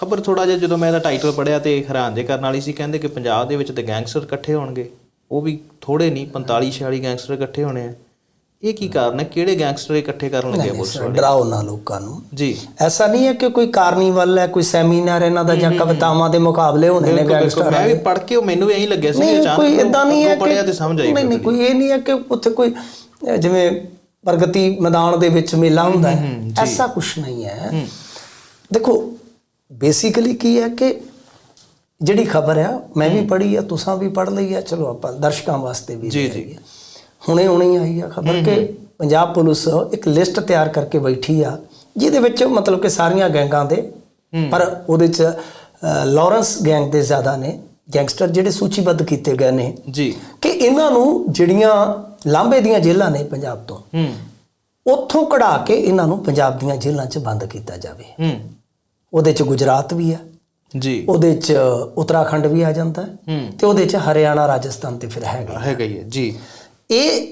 ਖਬਰ ਥੋੜਾ ਜਿਹਾ ਜਦੋਂ ਮੈਂ ਇਹਦਾ ਟਾਈਟਲ ਪੜਿਆ ਤੇ ਹੈਰਾਨ ਜੇ ਕਰਨ ਵਾਲੀ ਸੀ ਕਹਿੰਦੇ ਕਿ ਪੰਜਾਬ ਦੇ ਵਿੱਚ ਤੇ ਗੈਂਗਸਟਰ ਇਕੱਠੇ ਹੋਣਗੇ। ਉਹ ਵੀ ਥੋੜੇ ਨਹੀਂ 45 46 ਗੈਂਗਸਟਰ ਇਕੱਠੇ ਹੋਣੇ ਆ। ਇਹ ਕੀ ਕਾਰਨ ਹੈ? ਕਿਹੜੇ ਗੈਂਗਸਟਰ ਇਕੱਠੇ ਕਰਨ ਲੱਗੇ ਪੁਲਿਸ ਵਾਲੇ? ਡਰਾਓ ਨਾ ਲੋਕਾਂ ਨੂੰ। ਜੀ। ਐਸਾ ਨਹੀਂ ਹੈ ਕਿ ਕੋਈ ਕਾਰਨੀਵਲ ਹੈ ਕੋਈ ਸੈਮੀਨਾਰ ਇਹਨਾਂ ਦਾ ਜਾਂ ਕਵਿਤਾਵਾਂ ਦੇ ਮੁਕਾਬਲੇ ਹੋਣੇ ਨੇ ਗੈਂਗਸਟਰ ਮੈਂ ਵੀ ਪੜ੍ਹ ਕੇ ਮੈਨੂੰ ਵੀ ਐਂ ਲੱਗਿਆ ਸੀ ਅਚਾਨਕ ਕੋਈ ਇਦਾਂ ਨਹੀਂ ਹੈ ਅੱਗੋਂ ਪੜ੍ਹਿਆ ਤੇ ਸਮਝ ਆਈ ਨਹੀਂ ਨਹੀਂ ਕੋਈ ਇਹ ਨਹੀਂ ਹੈ ਕਿ ਉੱਥੇ ਕੋਈ ਜਿਵੇਂ ਪ੍ਰਗਤੀ ਮੈਦਾਨ ਦੇ ਵਿੱਚ ਮੇਲਾ ਹੁੰਦਾ ਹੈ। ਐਸਾ ਕੁਝ ਨਹੀਂ ਹੈ। ਦੇਖੋ ਬੇਸਿਕਲੀ ਕੀ ਹੈ ਕਿ ਜਿਹੜੀ ਖਬਰ ਹੈ ਮੈਂ ਵੀ ਪੜ੍ਹੀ ਆ ਤੁਸੀਂ ਵੀ ਪੜ੍ਹ ਲਈ ਆ ਚਲੋ ਆਪਾਂ ਦਰਸ਼ਕਾਂ ਵਾਸਤੇ ਵੀ ਜੀ, ਜੀ। ਆ। ਹੁਣੇ ਹੁਣੇ ਆਈ ਆ ਖਬਰ ਕਿ ਪੰਜਾਬ ਪੁਲਿਸ ਇੱਕ ਲਿਸਟ ਤਿਆਰ ਕਰਕੇ ਬੈਠੀ ਆ ਜਿਹਦੇ ਵਿੱਚ ਮਤਲਬ ਕਿ ਸਾਰੀਆਂ ਗੈਂਗਾਂ ਦੇ ਪਰ ਉਹਦੇ ਚ ਲਾਰੈਂਸ ਗੈਂਗ ਦੇ ਜ਼ਿਆਦਾ ਨੇ ਗੈਂਗਸਟਰ ਜਿਹੜੇ ਸੂਚੀਬੱਧ ਕੀਤੇ ਗਏ ਨੇ। ਜੀ। ਕਿ ਇਹਨਾਂ ਨੂੰ ਜਿਹੜੀਆਂ ਲਾਂਬੇ ਦੀਆਂ ਜੇਲ੍ਹਾਂ ਨੇ ਪੰਜਾਬ ਤੋਂ ਹੂੰ। ਉੱਥੋਂ ਕਢਾ ਕੇ ਇਹਨਾਂ ਨੂੰ ਪੰਜਾਬ ਦੀਆਂ ਜੇਲ੍ਹਾਂ 'ਚ ਬੰਦ ਕੀਤਾ ਜਾਵੇ। ਹੂੰ। ਉਹਦੇ 'ਚ ਗੁਜਰਾਤ ਵੀ ਆ। ਜੀ। ਉਹਦੇ 'ਚ ਉੱਤਰਾਖੰਡ ਵੀ ਆ ਜਾਂਦਾ ਹੈ ਤੇ ਉਹਦੇ 'ਚ ਹਰਿਆਣਾ ਰਾਜਸਥਾਨ ਤੇ ਫਿਰ ਹੈਗਾ। ਹੈਗਾ ਹੀ ਹੈ ਜੀ। ਇਹ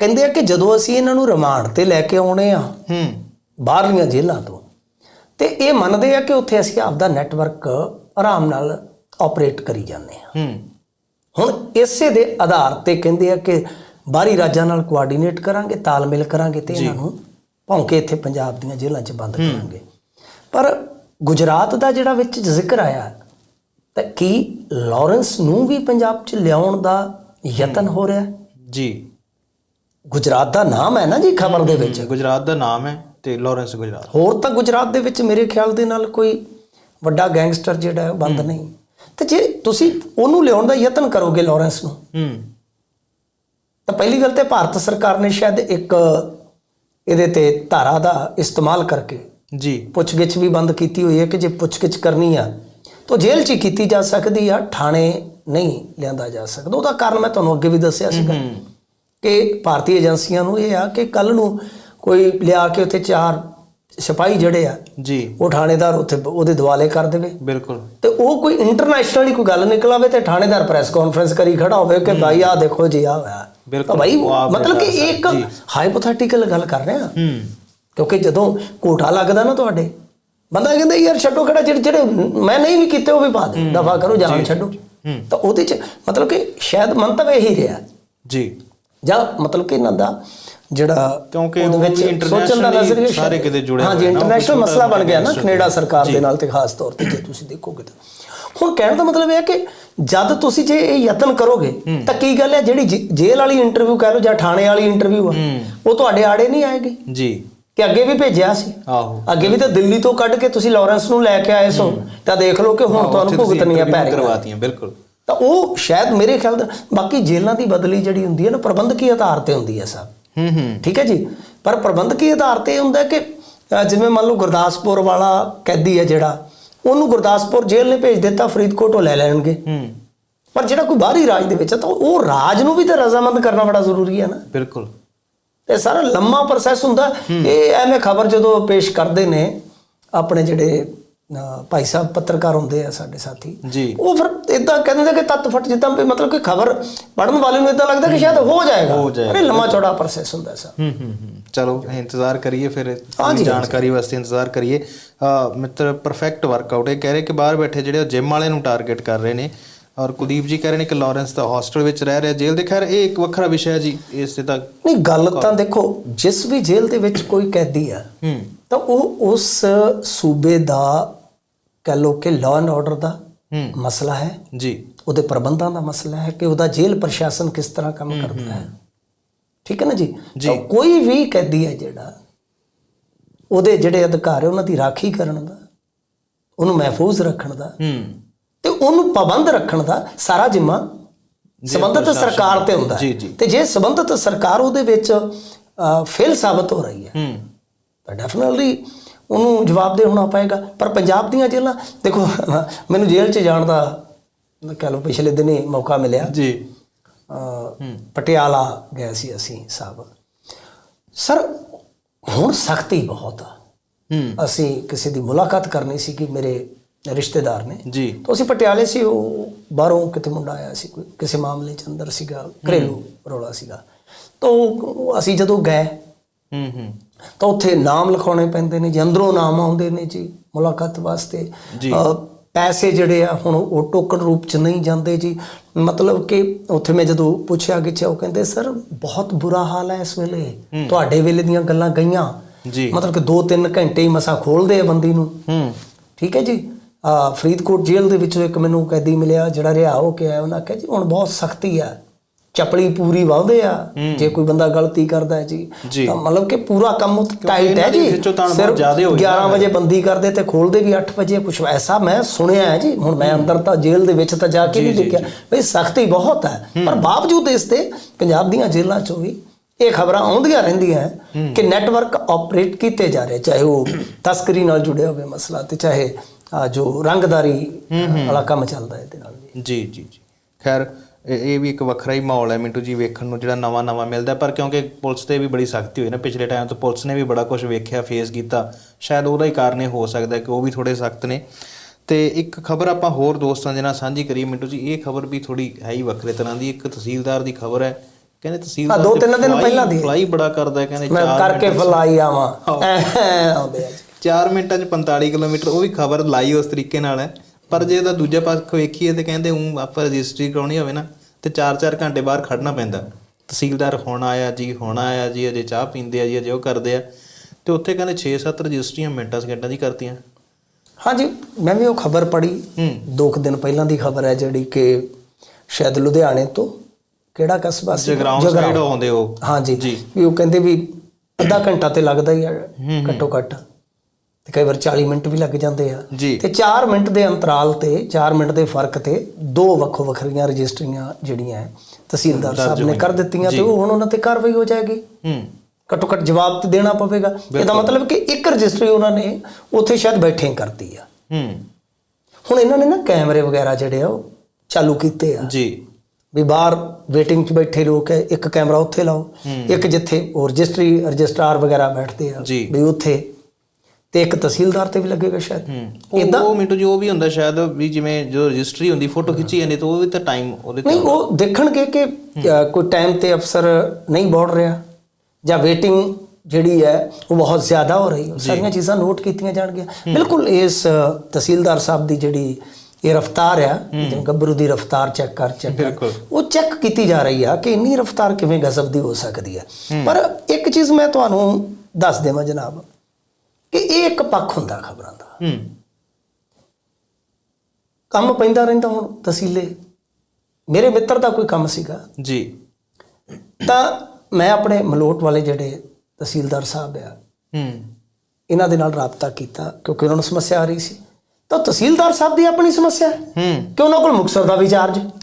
ਕਹਿੰਦੇ ਆ ਕਿ ਜਦੋਂ ਅਸੀਂ ਇਹਨਾਂ ਨੂੰ ਰਿਮਾਂਡ ਤੇ ਲੈ ਕੇ ਆਉਣੇ ਆ ਹੂੰ। ਬਾਹਰਲੀਆਂ ਜੇਲ੍ਹਾਂ ਤੋਂ ਤੇ ਇਹ ਮੰਨਦੇ ਆ ਕਿ ਉੱਥੇ ਅਸੀਂ ਆਪਦਾ ਨੈਟਵਰਕ ਆਰਾਮ ਨਾਲ ਆਪਰੇਟ ਕਰੀ ਜਾਂਦੇ ਆ। ਹੂੰ। ਹੁਣ ਇਸੇ ਦੇ ਆਧਾਰ ਤੇ ਕਹਿੰਦੇ ਆ ਕਿ ਬਾਹਰੀ ਰਾਜਾਂ ਨਾਲ ਕੋਆਰਡੀਨੇਟ ਕਰਾਂਗੇ ਤਾਲਮੇਲ ਕਰਾਂਗੇ ਤੇ ਇਹਨਾਂ ਨੂੰ ਭੌਂਕੇ ਇੱਥੇ ਪੰਜਾਬ ਦੀਆਂ ਜੇਲ੍ਹਾਂ 'ਚ ਬੰਦ ਕਰਾਂਗੇ। ਪਰ ਗੁਜਰਾਤ ਦਾ ਜਿਹੜਾ ਵਿੱਚ ਜ਼ਿਕਰ ਆਇਆ ਤਾਂ ਕੀ ਲਾਰੈਂਸ ਨੂੰ ਵੀ ਪੰਜਾਬ 'ਚ ਲਿਆਉਣ ਦਾ ਯਤਨ ਹੋ ਰਿਹਾ? ਜੀ। ਗੁਜਰਾਤ ਦਾ ਨਾਮ ਹੈ ਨਾ ਜੀ ਖਬਰ ਦੇ ਵਿੱਚ? ਗੁਜਰਾਤ ਦਾ ਨਾਮ ਹੈ ਤੇ ਲਾਰੈਂਸ ਗੁਜਰਾਤ। ਹੋਰ ਤਾਂ ਗੁਜਰਾਤ ਦੇ ਵਿੱਚ ਮੇਰੇ ਖਿਆਲ ਦੇ ਨਾਲ ਕੋਈ ਵੱਡਾ ਗੈਂਗਸਟਰ ਜਿਹੜਾ ਹੈ ਉਹ ਬੰਦ ਨਹੀਂ। ਤੇ ਜੇ ਤੁਸੀਂ ਉਹਨੂੰ ਲਿਆਉਣ ਦਾ ਯਤਨ ਕਰੋਗੇ ਲਾਰੈਂਸ ਨੂੰ ਹੂੰ। ਤਾਂ ਪਹਿਲੀ ਗੱਲ ਤੇ ਭਾਰਤ ਸਰਕਾਰ ਨੇ ਸ਼ਾਇਦ ਇੱਕ ਇਹਦੇ ਤੇ ਧਾਰਾ ਦਾ ਇਸਤੇਮਾਲ ਕਰਕੇ ਜੀ। ਪੁੱਛਗਿੱਛ ਵੀ ਬੰਦ ਕੀਤੀ ਹੋਈ ਹੈ ਕਿ ਜੇ ਪੁੱਛਗਿੱਛ ਕਰਨੀ ਆ ਤਾਂ ਜੇਲ੍ਹ 'ਚ ਕੀਤੀ ਜਾ ਸਕਦੀ ਆ ਥਾਣੇ ਨਹੀਂ ਲਿਆਂਦਾ ਜਾ ਸਕਦਾ। ਉਹਦਾ ਕਾਰਨ ਮੈਂ ਤੁਹਾਨੂੰ ਅੱਗੇ ਵੀ ਦੱਸਿਆ ਸੀਗਾ ਕਿ ਭਾਰਤੀ ਏਜੰਸੀਆਂ ਨੂੰ ਇਹ ਆ ਕਿ ਕੱਲ ਨੂੰ ਕੋਈ ਲਿਆ ਕੇ ਉੱਥੇ ਚਾਰ ਸਿਪਾਹੀ ਜਿਹੜੇ ਆ ਜੀ। ਉਹ ਥਾਣੇਦਾਰ ਉੱਥੇ ਉਹਦੇ ਦਿਵਾਲੇ ਕਰ ਦੇਵੇ। ਬਿਲਕੁਲ। ਤੇ ਉਹ ਕੋਈ ਇੰਟਰਨੈਸ਼ਨਲੀ ਕੋਈ ਗੱਲ ਨਿਕਲ ਆਵੇ ਤੇ ਥਾਣੇਦਾਰ ਪ੍ਰੈਸ ਕਾਨਫਰੰਸ ਕਰੀ ਖੜਾ ਹੋਵੇ ਕਿ ਭਾਈ ਆ ਦੇਖੋ ਜੀ ਆ ਹੋਇਆ। ਬਿਲਕੁਲ, ਭਾਈ ਮਤਲਬ ਕਿ ਇੱਕ ਹਾਈਪੋਥੈਟੀਕਲ ਗੱਲ ਕਰ ਰਹੇ। ਆ ਹੂੰ। ਕਿਉਂਕਿ ਜਦੋਂ ਕੋਠਾ ਲੱਗਦਾ ਨਾ ਤੁਹਾਡੇ ਬੰਦਾ ਕਹਿੰਦਾ ਯਾਰ ਛੱਡੋ ਕਿਹੜਾ ਜਿਹੜੇ ਜਿਹੜੇ ਮੈਂ ਨਹੀਂ ਵੀ ਕੀਤੇ ਉਹ ਵੀ ਪਾ ਦੇ ਦਫਾ ਕਰੋ ਜਾਨ ਛੱਡੋ। ਤਾਂ ਉਹਦੇ ਚ ਮਤਲਬ ਕਿ ਸ਼ਾਇਦ ਮੰਤਵ ਇਹੀ ਰਿਹਾ। ਜੀ। ਜਾਂ ਮਤਲਬ ਕਿ ਇਹਨਾਂ ਦਾ ਜਿਹੜਾ ਕਿਉਂਕਿ ਉਹਦੇ ਉਹ ਵਿੱਚ ਸੋਚਣ ਦਾ ਨਜ਼ਰੀਆ ਸਾਰੇ ਕਿਤੇ ਜੁੜੇ ਨਾ, ਉਹ ਇੰਟਰਨੈਸ਼ਨਲ ਮਸਲਾ ਬਣ ਗਿਆ ਨਾ ਕੈਨੇਡਾ ਸਰਕਾਰ ਦੇ ਨਾਲ ਤੇ ਖਾਸ ਤੌਰ ਤੇ ਜੇ ਤੁਸੀਂ ਦੇਖੋਗੇ ਤਾਂ। ਹੁਣ ਕਹਿਣ ਦਾ ਮਤਲਬ ਇਹ ਹੈ ਕਿ ਜਦ ਤੁਸੀਂ ਜੇ ਇਹ ਯਤਨ ਕਰੋਗੇ ਤਾਂ ਕੀ ਗੱਲ ਹੈ? ਜਿਹੜੀ ਜੇ- ਜੇਲ੍ਹ ਵਾਲੀ ਇੰਟਰਵਿਊ ਕਹਿ ਲਓ ਜਾਂ ਥਾਣੇ ਵਾਲੀ ਇੰਟਰਵਿਊ ਆ ਉਹ ਤੁਹਾਡੇ ਆੜੇ ਨਹੀਂ ਆਏਗੀ। ਜੀ। ਕਿ ਅੱਗੇ ਵੀ ਭੇਜਿਆ ਸੀ। ਆਹੋ। ਅੱਗੇ ਵੀ ਤਾਂ ਦਿੱਲੀ ਤੋਂ ਕੱਢ ਕੇ ਤੁਸੀਂ ਲਾਰੈਂਸ ਨੂੰ ਲੈ ਕੇ ਆਏ ਸੋ। ਤਾਂ ਦੇਖ ਲਓ ਕਿ ਹੁਣ ਤੁਹਾਨੂੰ ਭੁਗਤਣੀਆਂ ਪੈ ਰਹੀਆਂ ਕਰਵਾਤੀਆਂ ਬਿਲਕੁਲ। ਤਾਂ ਉਹ ਸ਼ਾਇਦ ਮੇਰੇ ਖਿਆਲ ਦਾ ਬਾਕੀ ਜੇਲ੍ਹਾਂ ਦੀ ਬਦਲੀ ਜਿਹੜੀ ਹੁੰਦੀ ਹੈ ਨਾ ਪ੍ਰਬੰਧਕੀ ਆਧਾਰ ਤੇ ਹੁੰਦੀ ਹੈ ਸਭ ਹੂੰ ਹੂੰ। ਠੀਕ ਹੈ ਜੀ? ਪਰ ਪ੍ਰਬੰਧਕੀ ਆਧਾਰ ਤੇ ਹੁੰਦਾ ਕਿ ਜਿਵੇਂ ਮੰਨ ਲਓ ਗੁਰਦਾਸਪੁਰ ਵਾਲਾ ਕੈਦੀ ਹੈ ਜਿਹੜਾ ਉਹਨੂੰ ਗੁਰਦਾਸਪੁਰ ਜੇਲ੍ਹ ਨੇ ਭੇਜ ਦਿੱਤਾ ਫਰੀਦਕੋਟ ਉਹ ਲੈ ਲੈਣਗੇ। ਹੂੰ। ਪਰ ਜਿਹੜਾ ਕੋਈ ਬਾਹਰੀ ਰਾਜ ਦੇ ਵਿੱਚ ਹੈ ਤਾਂ ਉਹ ਰਾਜ ਨੂੰ ਵੀ ਤਾਂ ਰਜ਼ਾਮੰਦ ਕਰਨਾ ਬੜਾ ਜ਼ਰੂਰੀ ਹੈ ਨਾ। ਬਿਲਕੁਲ। ਇਹ ਸਾਰਾ ਲੰਮਾ ਪ੍ਰੋਸੈਸ ਹੁੰਦਾ। ਇਹ ਐਵੇਂ ਖਬਰ ਜਦੋਂ ਪੇਸ਼ ਕਰਦੇ ਨੇ ਆਪਣੇ ਜਿਹੜੇ ਭਾਈ ਸਾਹਿਬ ਪੱਤਰਕਾਰ ਹੁੰਦੇ ਆ ਸਾਡੇ ਸਾਥੀ ਉਹ ਫਿਰ ਇਦਾਂ ਕਹਿੰਦੇ ਨੇ ਕਿ ਤੱਤ ਫਟ ਜਿੱਦਾਂ ਵੀ ਮਤਲਬ ਕਿ ਖਬਰ ਪੜਨ ਵਾਲੇ ਨੂੰ ਇਦਾਂ ਲੱਗਦਾ ਕਿ ਸ਼ਾਇਦ ਹੋ। ਜਾਏਗਾ। ਅਰੇ ਲੰਮਾ ਚੌੜਾ ਪ੍ਰੋਸੈਸ ਹੁੰਦਾ ਸਰ। ਹੂੰ ਹੂੰ ਹੂੰ। ਚਲੋ ਇੰਤਜ਼ਾਰ ਕਰੀਏ ਫਿਰ। ਜਾਣਕਾਰੀ ਵਾਸਤੇ ਇੰਤਜ਼ਾਰ ਕਰੀਏ। ਮਿੱਤਰ ਪਰਫੈਕਟ ਵਰਕਆਊਟ ਇਹ ਕਹਿ ਰਹੇ ਕਿ ਬਾਹਰ ਬੈਠੇ ਜਿਹੜੇ ਜਿਮ ਵਾਲੇ ਨੂੰ ਟਾਰਗੇਟ ਕਰ ਰਹੇ ਨੇ। ਔਰ ਕੁਲਦੀਪ ਜੀ ਕਹਿ ਰਹੇ ਨੇ ਕਿ ਲਾਰੈਂਸ ਦਾ ਹੌਸਟਲ ਵਿੱਚ ਰਹਿ ਰਿਹਾ ਜੇਲ੍ਹ ਦੇ ਖੈਰ ਇਹ ਇੱਕ ਵੱਖਰਾ ਵਿਸ਼ਾ ਹੈ ਜੀ ਇਸ ਤੇ ਤਾਂ ਨਹੀਂ ਗੱਲ ਤਾਂ ਦੇਖੋ ਜਿਸ ਵੀ ਜੇਲ੍ਹ ਦੇ ਵਿੱਚ ਕੋਈ ਕੈਦੀ ਆ ਤਾਂ ਉਹ ਉਸ ਸੂਬੇ ਦਾ ਕਹ ਲੋ ਕਿ ਲਾਅ ਐਂਡ ਆਰਡਰ ਦਾ ਮਸਲਾ ਹੈ। ਜੀ। ਉਹਦੇ ਪ੍ਰਬੰਧਾਂ ਦਾ ਮਸਲਾ ਹੈ ਕਿ ਉਹਦਾ ਜੇਲ੍ਹ ਪ੍ਰਸ਼ਾਸਨ ਕਿਸ ਤਰ੍ਹਾਂ ਕੰਮ ਕਰਦਾ ਹੈ। ਠੀਕ ਹੈ ਨਾ ਜੀ। ਤਾਂ ਕੋਈ ਵੀ ਕੈਦੀ ਹੈ ਜਿਹੜਾ ਉਹਦੇ ਜਿਹੜੇ ਅਧਿਕਾਰ ਹੈ ਉਹਨਾਂ ਦੀ ਰਾਖੀ ਕਰਨ ਦਾ ਉਹਨੂੰ ਮਹਿਫੂਜ਼ ਰੱਖਣ ਦਾ ਹੂੰ। ਤੇ ਉਹਨੂੰ ਪਾਬੰਦ ਰੱਖਣ ਦਾ ਸਾਰਾ ਜ਼ਿੰਮਾ ਸੰਬੰਧਿਤ ਸਰਕਾਰ ਤੇ ਹੁੰਦਾ ਹੈ। ਤੇ ਜੇ ਸੰਬੰਧਿਤ ਸਰਕਾਰ ਉਹਦੇ ਵਿੱਚ ਫੇਲ ਸਾਬਤ ਹੋ ਰਹੀ ਹੈ ਤਾਂ ਡੈਫੀਨਿਟਲੀ ਉਹਨੂੰ ਜਵਾਬਦੇਹ ਹੋਣਾ ਪਏਗਾ। ਪਰ ਪੰਜਾਬ ਦੀਆਂ ਜੇਲ੍ਹਾਂ ਦੇਖੋ ਮੈਨੂੰ ਜੇਲ੍ਹ 'ਚ ਜਾਣ ਦਾ ਕਹ ਲਓ ਪਿਛਲੇ ਦਿਨੀ ਮੌਕਾ ਮਿਲਿਆ। ਜੀ। ਪਟਿਆਲਾ ਗਏ ਸੀ ਅਸੀਂ ਸਾਹਿਬ। ਸਰ ਹੁਣ ਸਖਤੀ ਬਹੁਤ ਆ। ਅਸੀਂ ਕਿਸੇ ਦੀ ਮੁਲਾਕਾਤ ਕਰਨੀ ਸੀ ਕਿ ਮੇਰੇ ਰਿਸ਼ਤੇਦਾਰ ਨੇ। ਜੀ। ਤਾਂ ਅਸੀਂ ਪਟਿਆਲੇ ਸੀ ਉਹ ਬਾਹਰੋਂ ਕਿਤੇ ਮੁੰਡਾ ਆਇਆ ਸੀ ਕੋਈ ਕਿਸੇ ਮਾਮਲੇ 'ਚ ਅੰਦਰ ਸੀਗਾ ਘਰੇਲੂ ਰੌਲਾ ਸੀਗਾ। ਤਾਂ ਉਹ- ਅਸੀਂ ਜਦੋਂ ਗਏ ਹੂੰ ਹੂੰ। ਤਾਂ ਉੱਥੇ ਨਾਮ ਲਿਖਾਉਣੇ ਪੈਂਦੇ ਨੇ ਜੀ ਅੰਦਰੋਂ ਨਾਮ ਆਉਂਦੇ ਨੇ ਜੀ ਮੁਲਾਕਾਤ ਵਾਸਤੇ। ਜੀ। ਪੈਸੇ ਜਿਹੜੇ ਆ ਹੁਣ ਉਹ ਟੋਕਨ ਰੂਪ ਚ ਨਹੀਂ ਜਾਂਦੇ ਜੀ। ਮਤਲਬ ਕਿ ਉੱਥੇ ਮੈਂ ਜਦੋਂ ਪੁੱਛਿਆ ਕਿ ਉਹ ਕਹਿੰਦੇ ਸਰ ਬਹੁਤ ਬੁਰਾ ਹਾਲ ਹੈ ਇਸ ਵੇਲੇ। ਤੁਹਾਡੇ ਵੇਲੇ ਦੀਆਂ ਗੱਲਾਂ ਗਈਆਂ। ਜੀ। ਮਤਲਬ ਕਿ 2-3 ਘੰਟੇ ਹੀ ਮਸਾ ਖੋਲਦੇ ਆ ਬੰਦੀ ਨੂੰ। ਹੂੰ। ਠੀਕ ਹੈ ਜੀ? ਫਰੀਦਕੋਟ ਜੇਲ੍ਹ ਦੇ ਵਿੱਚੋਂ ਇੱਕ ਮੈਨੂੰ ਕੈਦੀ ਮਿਲਿਆ ਜਿਹੜਾ ਰਿਹਾ ਹੋ ਕੇ ਆਇਆ ਉਹਨਾਂ ਕਿਹਾ ਜੀ ਹੁਣ ਬਹੁਤ ਸਖਤੀ ਆ। ਚਪਲੀ ਪੂਰੀ ਵਾਉਂਦੇ ਆ ਜੇ ਕੋਈ ਬੰਦਾ ਗਲਤੀ ਕਰਦਾ ਹੈ ਜੀ। ਤਾਂ ਮਤਲਬ ਕਿ ਪੂਰਾ ਕੰਮ ਟਾਈਟ ਹੈ ਜੀ। ਸਿਰਫ ਜ਼ਿਆਦੇ ਹੋਈ 11 ਵਜੇ ਬੰਦੀ ਕਰਦੇ ਤੇ ਖੋਲਦੇ ਵੀ 8 ਵਜੇ ਕੁਛ ਐਸਾ ਮੈਂ ਸੁਣਿਆ ਹੈ ਜੀ। ਹੁਣ ਮੈਂ ਅੰਦਰ ਤਾਂ ਜੇਲ੍ਹ ਦੇ ਵਿੱਚ ਤਾਂ ਜਾ ਕੇ ਨਹੀਂ ਦੇਖਿਆ। ਬਈ ਸਖਤੀ ਬਹੁਤ ਹੈ। ਪਰ ਬਾਵਜੂਦ ਇਸ ਤੇ ਪੰਜਾਬ ਦੀਆਂ ਜੇਲ੍ਹਾਂ ਚੋਂ ਵੀ ਇਹ ਖਬਰਾਂ ਆਉਂਦੀਆਂ ਰਹਿੰਦੀਆਂ ਹੈ ਕਿ ਨੈਟਵਰਕ ਆਪਰੇਟ ਕੀਤੇ ਜਾ ਰਹੇ ਚਾਹੇ ਉਹ ਤਸਕਰੀ ਨਾਲ ਜੁੜਿਆ ਹੋਵੇ ਮਸਲਾ ਤੇ ਚਾਹੇ ਜੋ ਰੰਗਦਾਰੀ ਵਾਲਾ ਕੰਮ ਚੱਲਦਾ ਇਹਦੇ ਨਾਲ ਜੀ ਜੀ ਜੀ। ਖੈਰ ਇਹ ਵੀ ਇੱਕ ਵੱਖਰਾ ਹੀ ਮਾਹੌਲ ਹੈ ਮਿੰਟੂ ਜੀ ਵੇਖਣ ਨੂੰ ਜਿਹੜਾ ਨਵਾਂ ਨਵਾਂ ਮਿਲਦਾ ਪਰ ਕਿਉਂਕਿ ਪੁਲਿਸ ਤੇ ਵੀ ਬੜੀ ਸਖਤੀ ਹੋਈ ਨਾ ਪਿਛਲੇ ਟਾਈਮ ਤੋਂ ਪੁਲਿਸ ਨੇ ਵੀ ਬੜਾ ਕੁਝ ਵੇਖਿਆ ਫੇਸ ਕੀਤਾ। ਸ਼ਾਇਦ ਉਹਦਾ ਹੀ ਕਾਰਨ ਇਹ ਹੋ ਸਕਦਾ ਕਿ ਉਹ ਵੀ ਥੋੜੇ ਸਖਤ ਨੇ। ਤੇ ਇੱਕ ਖਬਰ ਆਪਾਂ ਹੋਰ ਦੋਸਤਾਂ ਦੇ ਨਾਲ ਸਾਂਝੀ ਕਰੀਏ ਮਿੰਟੂ ਜੀ ਇਹ ਖਬਰ ਵੀ ਥੋੜੀ ਹੈ ਹੀ ਵੱਖਰੇ ਤਰ੍ਹਾਂ ਦੀ। ਇੱਕ ਤਹਿਸੀਲਦਾਰ ਦੀ ਖਬਰ ਹੈ। ਕਹਿੰਦੇ ਤਹਿਸੀਲਦਾਰ ਦੋ ਤਿੰਨ ਦਿਨ ਪਹਿਲਾਂ ਦੀ fly ਬੜਾ ਕਰਦਾ ਕਹਿੰਦੇ 4 ਕਰਕੇ ਫਲਾਈ ਆਵਾਂ। ਆਉਂਦੇ ਆ 4 ਮਿੰਟਾਂ 'ਚ 45 ਕਿਲੋਮੀਟਰ ਉਹ ਵੀ ਖਬਰ ਲਾਈ ਉਸ ਤਰੀਕੇ ਨਾਲ ਹੈ। ਪਰ ਜੇ ਇਹਦਾ ਦੂਜਾ ਪੱਖ ਵੇਖੀਏ ਤੇ ਕਹਿੰਦੇ ਉਹ ਆਪਾਂ ਰਜਿਸਟਰੀ ਕਰਾਉਣੀ ਹੋਵੇ ਨਾ ਤੇ 4-4 ਘੰਟੇ ਬਾਹਰ ਖੜਨਾ ਪੈਂਦਾ। ਤਹਿਸੀਲਦਾਰ ਹੁਣ ਆਇਆ ਜੀ ਹੁਣ ਆਇਆ ਜੀ ਅਜੇ ਚਾਹ ਪੀਂਦੇ ਆ ਜੀ ਅਜੇ ਉਹ ਕਰਦੇ ਆ। ਤੇ ਉੱਥੇ ਕਹਿੰਦੇ 6-7 ਰਜਿਸਟਰੀਆਂ ਮਿੰਟਾਂ ਸਕਿੰਟਾਂ ਦੀ ਕਰਤੀਆਂ। ਹਾਂਜੀ ਮੈਂ ਵੀ ਉਹ ਖਬਰ ਪੜ੍ਹੀ। ਹੂੰ। ਦੋ ਕੁ ਦਿਨ ਪਹਿਲਾਂ ਦੀ ਖਬਰ ਹੈ ਜਿਹੜੀ ਕਿ ਸ਼ਾਇਦ ਲੁਧਿਆਣੇ ਤੋਂ ਕਿਹੜਾ ਕਸਬਾ ਸੀ? ਜਗਰਾਉਂ ਸਾਈਡ ਆਉਂਦੇ ਉਹ। ਹਾਂਜੀ। ਜੀ। ਵੀ ਉਹ ਕਹਿੰਦੇ ਵੀ ਅੱਧਾ ਘੰਟਾ ਤੇ ਲੱਗਦਾ ਹੀ ਆ ਘੱਟੋ ਘੱਟ ਤੇ ਕਈ ਵਾਰ 40 ਮਿੰਟ ਵੀ ਲੱਗ ਜਾਂਦੇ ਆ। ਤੇ 4 ਮਿੰਟ ਦੇ ਅੰਤਰਾਲ ਤੇ 4 ਮਿੰਟ ਦੇ ਫ਼ਰਕ ਤੇ ਦੋ ਵੱਖੋ ਵੱਖਰੀਆਂ ਰਜਿਸਟਰੀਆਂ ਜਿਹੜੀਆਂ ਹੈ, ਤਹਿਸੀਲਦਾਰ ਸਾਹਿਬ ਨੇ ਕਰ ਦਿੱਤੀਆਂ ਤੇ ਉਹ ਹੁਣ ਉਹਨਾਂ ਤੇ ਕਾਰਵਾਈ ਹੋ ਜਾਏਗੀ। ਹੂੰ। ਘੱਟੋ ਘੱਟ ਜਵਾਬ ਤੇ ਦੇਣਾ ਪਵੇਗਾ। ਇਹਦਾ ਮਤਲਬ ਕਿ ਇੱਕ ਰਜਿਸਟਰੀ ਉਹਨਾਂ ਨੇ ਉੱਥੇ ਸ਼ਾਇਦ ਬੈਠੇ ਹੀ ਕਰਤੀ ਆ। ਹੂੰ। ਹੁਣ ਇਹਨਾਂ ਨੇ ਨਾ ਕੈਮਰੇ ਵਗੈਰਾ ਜਿਹੜੇ ਆ ਉਹ ਚਾਲੂ ਕੀਤੇ ਆ। ਜੀ। ਵੀ ਬਾਹਰ ਵੇਟਿੰਗ 'ਚ ਬੈਠੇ ਲੋਕ ਹੈ ਇੱਕ ਕੈਮਰਾ ਉੱਥੇ ਲਾਓ। ਇੱਕ ਜਿੱਥੇ ਉਹ ਰਜਿਸਟਰੀ ਰਜਿਸਟਰਾਰ ਵਗੈਰਾ ਬੈਠਦੇ ਆ। ਵੀ ਉੱਥੇ ਤੇ ਇੱਕ ਤਹਿਸੀਲਦਾਰ ਤੇ ਵੀ ਲੱਗੇਗਾ ਸ਼ਾਇਦ। ਉਹ ਉਹ ਮਿੰਟੂ ਜੀ ਉਹ ਵੀ ਹੁੰਦਾ ਸ਼ਾਇਦ ਵੀ ਜਿਵੇਂ ਜੋ ਰਜਿਸਟਰੀ ਹੁੰਦੀ ਫੋਟੋ ਖਿੱਚੀ ਜਾਂਦੀ ਤਾਂ ਉਹ ਵੀ ਤਾਂ ਟਾਈਮ ਉਹਦੇ ਤੇ ਨਹੀਂ ਉਹ ਦੇਖਣਗੇ ਕਿ ਕੋਈ ਟਾਈਮ ਤੇ ਅਫਸਰ ਨਹੀਂ ਬੋੜ ਰਿਹਾ ਜਾਂ ਵੇਟਿੰਗ ਜਿਹੜੀ ਹੈ ਉਹ ਬਹੁਤ ਜ਼ਿਆਦਾ ਹੋ ਰਹੀ ਹੈ। ਸਾਰੀਆਂ ਚੀਜ਼ਾਂ ਨੋਟ ਕੀਤੀਆਂ ਜਾਣਗੀਆਂ। ਬਿਲਕੁਲ ਇਸ ਤਹਿਸੀਲਦਾਰ ਸਾਹਿਬ ਦੀ ਜਿਹੜੀ ਇਹ ਰਫਤਾਰ ਆ ਜਿਵੇਂ ਗੱਭਰੂ ਦੀ ਰਫਤਾਰ ਚੈੱਕ ਕਰ ਚੈੱਕ। ਉਹ ਚੈੱਕ ਕੀਤੀ ਜਾ ਰਹੀ ਆ ਕਿ ਇੰਨੀ ਰਫਤਾਰ ਕਿਵੇਂ ਗਜ਼ਬ ਦੀ ਹੋ ਸਕਦੀ ਹੈ। ਪਰ ਇੱਕ ਚੀਜ਼ ਮੈਂ ਤੁਹਾਨੂੰ ਦੱਸ ਦੇਵਾਂ ਜਨਾਬ। ਕਿ ਇਹ ਇੱਕ ਪੱਖ ਹੁੰਦਾ ਖਬਰਾਂ ਦਾ। ਹੂੰ। ਕੰਮ ਪੈਂਦਾ ਰਹਿੰਦਾ ਹੁਣ ਤਹਿਸੀਲੇ ਮੇਰੇ ਮਿੱਤਰ ਦਾ ਕੋਈ ਕੰਮ ਸੀਗਾ। ਜੀ। ਤਾਂ ਮੈਂ ਆਪਣੇ ਮਲੋਟ ਵਾਲੇ ਜਿਹੜੇ ਤਹਿਸੀਲਦਾਰ ਸਾਹਿਬ ਆ ਹੂੰ। ਇਹਨਾਂ ਦੇ ਨਾਲ ਰਾਬਤਾ ਕੀਤਾ ਕਿਉਂਕਿ ਉਹਨਾਂ ਨੂੰ ਸਮੱਸਿਆ ਆ ਰਹੀ ਸੀ। ਤਾਂ ਤਹਿਸੀਲਦਾਰ ਸਾਹਿਬ ਦੀ ਆਪਣੀ ਸਮੱਸਿਆ। ਹੈ ਹੂੰ। ਕਿ ਉਹਨਾਂ ਕੋਲ ਮੁਕਤਸਰ ਦਾ ਵੀ ਚਾਰਜ।